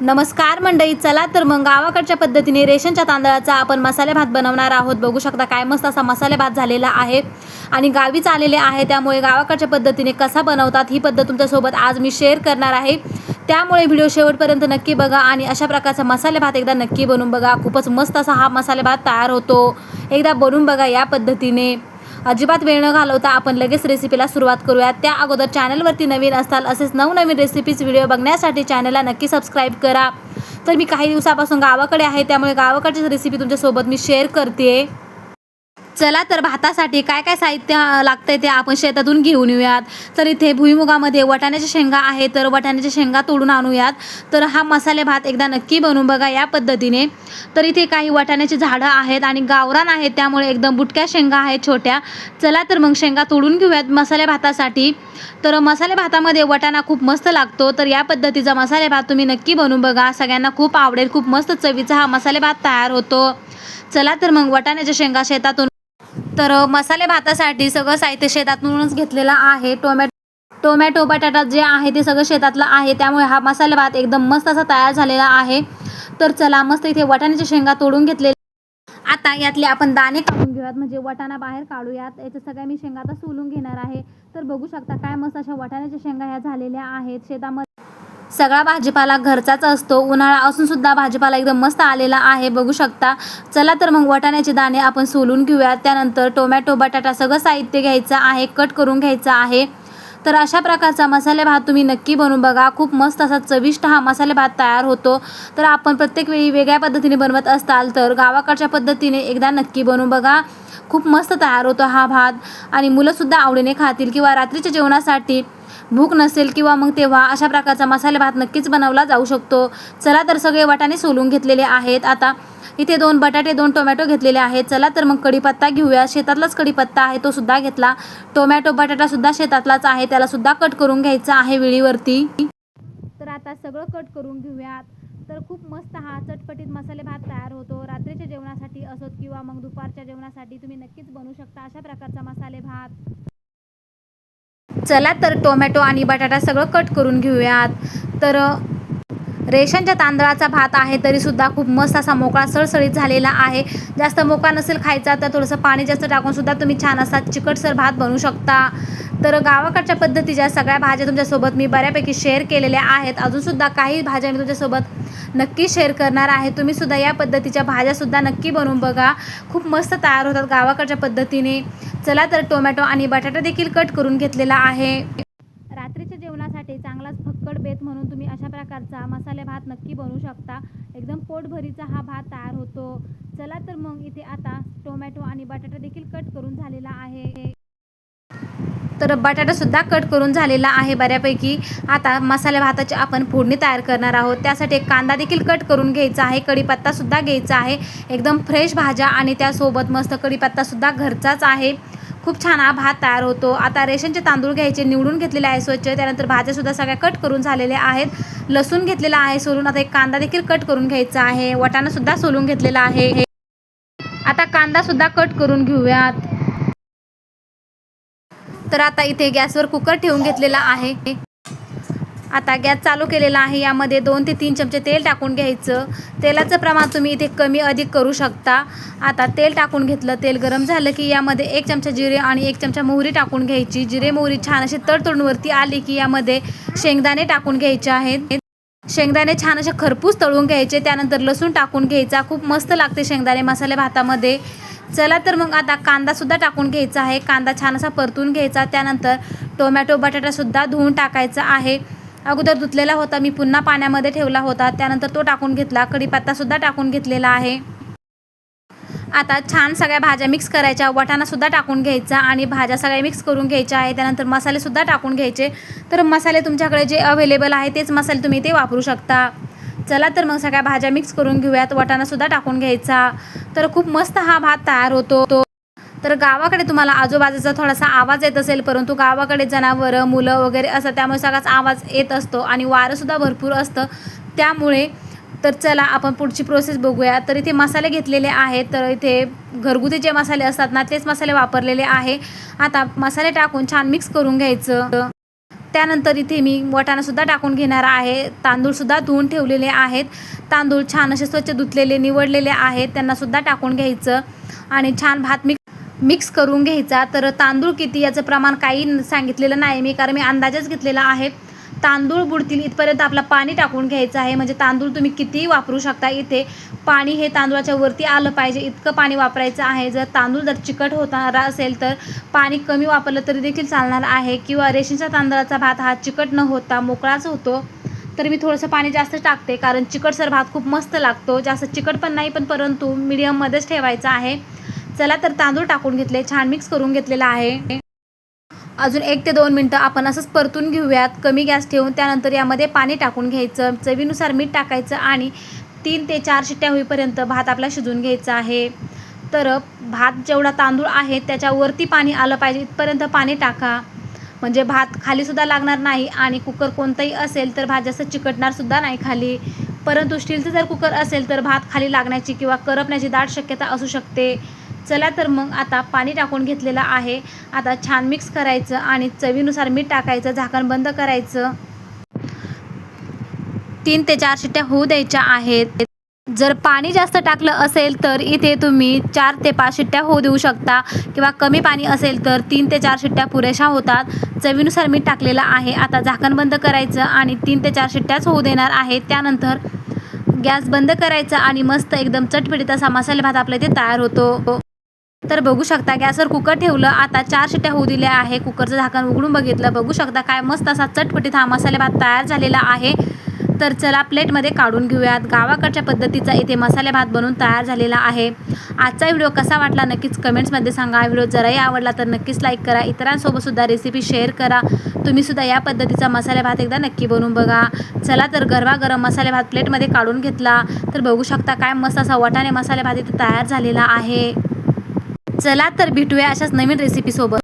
नमस्कार मंडळी चला तर मग गावाकडच्या पद्धतीने रेशनच्या तांदळाचा आपण मसाले भात बनवणार आहोत. बघू शकता काय मस्त असा मसाले भात झालेला आहे आणि गावीच आलेले आहे. त्यामुळे गावाकडच्या पद्धतीने कसा बनवतात ही पद्धत तुमच्यासोबत आज मी शेअर करणार आहे. त्यामुळे व्हिडिओ शेवटपर्यंत नक्की बघा आणि अशा प्रकारचा मसाले भात एकदा नक्की बनवून बघा. खूपच मस्त असा हा मसाले भात तयार होतो. एकदा बनवून बघा या पद्धतीने. अजिबात वेळ न घालवता आपण लगेच रेसिपीला सुरुवात करूयात त्या अगोदर चॅनलवरती नवीन असताल असेच नवनवीन रेसिपीज व्हिडिओ बघण्यासाठी चॅनलला नक्की सबस्क्राईब करा. तर मी काही दिवसापासून गावाकडे आहे त्यामुळे गावाकडची रेसिपी तुमच्यासोबत मी शेअर करते चला तर भातासाठी काय काय साहित्य लागतं लागतंय ते आपण शेतातून घेऊन येऊयात. तर इथे भुईमुगामध्ये वटाण्याच्या शेंगा आहे तर वटाण्याच्या शेंगा तोडून आणूयात. तर हा मसाले भात एकदा नक्की बनवून बघा या पद्धतीने. तर इथे काही वटाण्याची झाडं आहेत आणि गावरान आहेत त्यामुळे एकदम बुटक्या शेंगा आहेत छोट्या. चला तर मग शेंगा तोडून घेऊयात मसाले भातासाठी. तर मसाले भातामध्ये वटाणा खूप मस्त लागतो तर या पद्धतीचा मसाले भात तुम्ही नक्की बनवून बघा. सगळ्यांना खूप आवडेल खूप मस्त चवीचा हा मसाले भात तयार होतो. चला तर मग वटाण्याच्या शेंगा शेतातून तर मसाले भातासाठी सगळं साहित्य शेतातूनच घेतलेलं आहे. टोमॅटो टोमॅटो बटाटा जे आहे ते सगळं शेतातलं आहे. त्यामुळे हा मसाले भात एकदम मस्त असा तयार झालेला आहे. तर चला मस्त इथे वाटाण्याच्या शेंगा तोडून घेतले आता यातले आपण दाणे काढून घेऊयात. म्हणजे वाटाणा बाहेर काढूयात. याच्या सगळ्या मी शेंगा आता सोलून घेणार आहे. तर बघू शकता काय मस्त अशा वाटाण्याच्या शेंगा ह्या झालेल्या आहेत. शेतामध्ये सगळा भाजीपाला घरचाच असतो. उन्हाळा असून सुद्धा भाजीपाला एकदम मस्त आलेला आहे. बघू शकता. चला तर मग वाटाण्याचे दाणे आपण सोलून घेऊयात. त्यानंतर टोमॅटो बटाटा सगळं साहित्य घ्यायचं आहे. कट करून घ्यायचं आहे. तर अशा प्रकारचा मसाले भात तुम्ही नक्की बनवून बघा. खूप मस्त असा चविष्ट हा मसाले भात तयार होतो. तर आपण प्रत्येक वेळी वेगळ्या पद्धतीने बनवत असताल तर गावाकडच्या पद्धतीने एकदा नक्की बनवून बघा. खूप मस्त तयार होतो हा भात. आणि मुलंसुद्धा आवडीने खातील किंवा रात्रीच्या जेवणासाठी भूक नसेल किंवा मग तेव्हा अशा प्रकारचा मसाले भात नक्कीच बनवला जाऊ शकतो. चला तर सगळे वाटाणे सोलून घेतलेले आहेत. आता इथे दोन बटाटे दोन टोमॅटो घेतलेले आहेत. चला तर मग कढीपत्ता घेऊया. शेतातलाच कढीपत्ता आहे तो सुद्धा घेतला. टोमॅटो बटाटासुद्धा शेतातलाच आहे. त्याला सुद्धा कट करून घ्यायचा आहे विळीवरती. तर आता सगळं कट करून घेऊयात. तर खूप मस्त हा चटपटीत मसाले भात तयार होतो. रात्रीच्या जेवणासाठी असोत किंवा मग दुपारच्या जेवणासाठी तुम्ही नक्कीच बनवू शकता अशा प्रकारचा मसाले भात. चला तर टोमॅटो आणि बटाटा सगळं कट करून घेऊयात. तर रेशनच्या तांदळाचा भात आहे तरीसुद्धा खूप मस्त असा मोकळा सळसळीत झालेला आहे. जास्त मोकळा नसेल खायचा तर थोडंसं पाणी जास्त टाकूनसुद्धा तुम्ही छान असा चिकटसर भात बनवू शकता. तर गावाकडच्या पद्धतीच्या सगळ्या भाज्या तुमच्यासोबत मी बऱ्यापैकी शेअर केलेल्या आहेत. अजूनसुद्धा काही भाज्या मी तुमच्यासोबत नक्की शेअर करणार आहे. तुम्ही सुद्धा या पद्धतीच्या भाज्यासुद्धा नक्की बनवून बघा. खूप मस्त तयार होतात गावाकडच्या पद्धतीने. चला तर टोमॅटो आणि बटाटा देखील कट करून घेतलेला आहे. रात्रीच्या जेवणासाठी चांगलाच फक्कड बेत म्हणून तुम्ही अशा प्रकारचा मसाले भात नक्की बनवू शकता. एकदम पोटभरीचा हा भात तयार होतो. चला तर मग इथे आता टोमॅटो आणि बटाटा देखील कट करून झालेला आहे. तर बटाटासुद्धा कट करून झालेला आहे बऱ्यापैकी. आता मसाले भाताची आपण फोडणी तयार करणार आहोत. त्यासाठी एक कांदा देखील कट करून घ्यायचा आहे. कढीपत्तासुद्धा घ्यायचा आहे. एकदम फ्रेश भाज्या आणि त्यासोबत मस्त कढीपत्तासुद्धा घरचाच आहे. खूप छान हा भात तयार होतो. आता रेशनचे तांदूळ घ्यायचे निवडून घेतलेले आहे स्वच्छ. त्यानंतर भाज्यासुद्धा सगळ्या कट करून झालेल्या आहेत. लसूण घेतलेला आहे सोलून. आता एक कांदा देखील कट करून घ्यायचा आहे. वटाणासुद्धा सोलून घेतलेला आहे. आता कांदासुद्धा कट करून घेऊयात. तर आता इथे गॅसवर कुकर ठेवून घेतलेला आहे. आता गॅस चालू केलेला आहे. यामध्ये दोन ते तीन चमचे तेल टाकून घ्यायचं. तेलाचं प्रमाण तुम्ही इथे कमी अधिक करू शकता. आता तेल टाकून घेतलं. तेल गरम झालं की यामध्ये एक चमचा जिरे आणि एक चमचा मोहरी टाकून घ्यायची. जिरे मोहरी छान अशी तडतडूनवरती आली की यामध्ये शेंगदाणे टाकून घ्यायचे आहेत. शेंगदाणे छान असे खरपूस तळून घ्यायचे. त्यानंतर लसूण टाकून घ्यायचा. खूप मस्त लागते शेंगदाणे मसाले भातामध्ये. चला तर मग आता कांदासुद्धा टाकून घ्यायचा आहे. कांदा छान असा परतून घ्यायचा. त्यानंतर टोमॅटो बटाटासुद्धा धुवून टाकायचा आहे. अगोदर धुतलेला होता मी पुन्हा पाण्यामध्ये ठेवला होता. त्यानंतर तो टाकून घेतला. कढीपत्तासुद्धा टाकून घेतलेला आहे. आता छान सगळ्या भाज्या मिक्स करायच्या. वटाणासुद्धा टाकून घ्यायचा आणि भाज्या सगळ्या मिक्स करून घ्यायच्या आहे. त्यानंतर मसालेसुद्धा टाकून घ्यायचे. तर मसाले तुमच्याकडे जे अवेलेबल आहे तेच मसाले तुम्ही ते वापरू शकता. चला तर मग सगळ्या भाज्या मिक्स करून घेऊयात. वटाणासुद्धा टाकून घ्यायचा. तर खूप मस्त हा भात तयार होतो. तो तर गावाकडे तुम्हाला आजूबाजूचा थोडासा आवाज येत असेल परंतु गावाकडे जनावरं मुलं वगैरे असं त्यामुळे सगळाच आवाज येत असतो आणि वारंसुद्धा भरपूर असतं. त्यामुळे तर चला आपण पुढची प्रोसेस बघूया. तर इथे मसाले घेतलेले आहेत तर इथे घरगुती जे मसाले असतात ना तेच मसाले वापरलेले आहे. आता मसाले टाकून छान मिक्स करून घ्यायचं. त्यानंतर इथे मी वटाणासुद्धा टाकून घेणार आहे. तांदूळसुद्धा धुवून ठेवलेले आहेत. तांदूळ छान असे स्वच्छ धुतलेले निवडलेले आहेत. त्यांनासुद्धा टाकून घ्यायचं. आणि छान भात मिक्स मिक्स करून घ्यायचा. तर तांदूळ किती याचं प्रमाण काही सांगितलेलं नाही मी कारण मी अंदाजच घेतलेला आहे. तांदूळ बुडतील इथपर्यंत आपलं पाणी टाकून घ्यायचं आहे. म्हणजे तांदूळ तुम्ही कितीही वापरू शकता इथे. पाणी हे तांदूळाच्या वरती आलं पाहिजे. इतकं पाणी वापरायचं आहे. जर तांदूळ जर चिकट होणारा असेल तर पाणी कमी वापरलं तरी देखील चालणार आहे. किंवा रेशनच्या तांदळाचा भात हा चिकट न होता मोकळाच होतो तर मी थोडंसं पाणी जास्त टाकते. कारण चिकटसर भात खूप मस्त लागतो. जास्त चिकट पण नाही पण परंतु मीडियममध्येच ठेवायचा आहे. चला तर तांदूळ टाकून घेतले छान मिक्स करून घेतलेला आहे. अजून एक ते दोन मिनटं आपण असंच परतून घेऊयात. कमी गॅस ठेवून त्यानंतर यामध्ये पाणी टाकून घ्यायचं. चवीनुसार मीठ टाकायचं आणि तीन ते चार शिट्ट्या होईपर्यंत भात आपला शिजून घ्यायचा आहे. तर भात जेवढा तांदूळ आहे त्याच्यावरती पाणी आलं पाहिजे. इथपर्यंत पाणी टाका. म्हणजे भात खालीसुद्धा लागणार नाही आणि कुकर कोणताही असेल तर भात जास्त चिकटणारसुद्धा नाही खाली. परंतु स्टीलचं जर कुकर असेल तर भात खाली लागण्याची किंवा करपण्याची दाट शक्यता असू शकते. चला तर मग आता पाणी टाकून घेतलेलं आहे. आता छान मिक्स करायचं आणि चवीनुसार मीठ टाकायचं झाकण बंद करायचं. तीन ते चार शिट्ट्या होऊ द्यायच्या आहेत. जर पाणी जास्त टाकलं असेल तर इथे तुम्ही चार ते पाच शिट्ट्या होऊ देऊ शकता. किंवा कमी पाणी असेल तर तीन ते चार शिट्ट्या पुरेशा होतात. चवीनुसार मीठ टाकलेलं आहे. आता झाकण बंद करायचं आणि तीन ते चार शिट्ट्याच होऊ देणार आहे त्यानंतर गॅस बंद करायचा आणि मस्त एकदम चटपटीत असा मसाले भात आपल्या इथे तयार होतो. तर बघू शकता गॅसवर कुकर ठेवलं आता चार शिट्ट्या होऊ दिल्या आहे. कुकरचं झाकण उघडून बघितलं. बघू शकता काय मस्त असा चटपटीत हा मसाले भात तयार झालेला आहे. तर चला प्लेटमध्ये काढून घेऊयात. गावाकडच्या पद्धतीचा इथे मसाले भात बनवून तयार झालेला आहे. आजचा व्हिडिओ कसा वाटला नक्कीच कमेंट्समध्ये सांगा. व्हिडिओ जराही आवडला तर नक्कीच लाईक करा. इतरांसोबतसुद्धा रेसिपी शेअर करा. तुम्हीसुद्धा या पद्धतीचा मसाले भात एकदा नक्की बनवून बघा. चला तर गरमागरम मसाले भात प्लेटमध्ये काढून घेतला. तर बघू शकता काय मस्त असा वाटाणे मसाले भात इथे तयार झालेला आहे. चला तर भेटूया अशाच नवीन रेसिपीसोबत